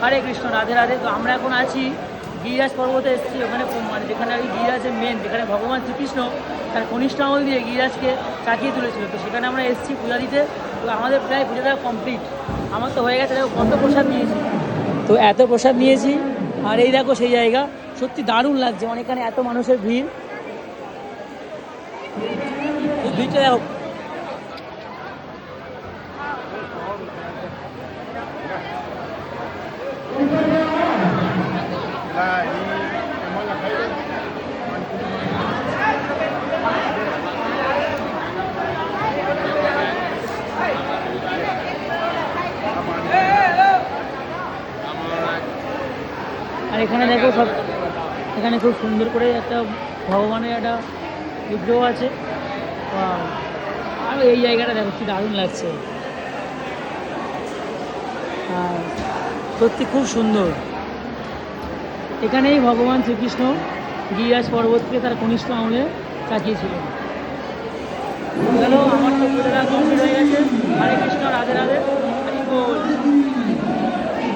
হরে কৃষ্ণ, রাধে রাধে। তো আমরা এখন আছি গিরিরাজ পর্বতে এসেছি। ওখানে মানে যেখানে আর গিরিরাজের মেন যেখানে ভগবান শ্রীকৃষ্ণ তার কনিষ্ঠ আঙুল দিয়ে গিরিরাজকে চাকিয়ে তুলেছিল। তো সেখানে আমরা এসেছি পূজা দিতে। তো আমাদের প্রায় পূজাটা কমপ্লিট আমার তো হয়ে গেছে কত প্রসাদ নিয়েছি। তো এত প্রসাদ নিয়েছি। আর এই দেখো সেই জায়গা। সত্যি দারুণ লাগছে। মানে এখানে এত মানুষের ভিড়। ভিড়টা দেখো। আর এখানে দেখো সব, এখানে খুব সুন্দর করে একটা ভগবানের একটা বিগ্রহ আছে! আর এই জায়গাটা দেখো কি দারুণ লাগছে। সত্যি খুব সুন্দর। এখানেই ভগবান শ্রীকৃষ্ণ গিরিরাজ পর্বতকে তার কনিষ্ঠ আমলে তাকিয়েছিলেন গেল আমার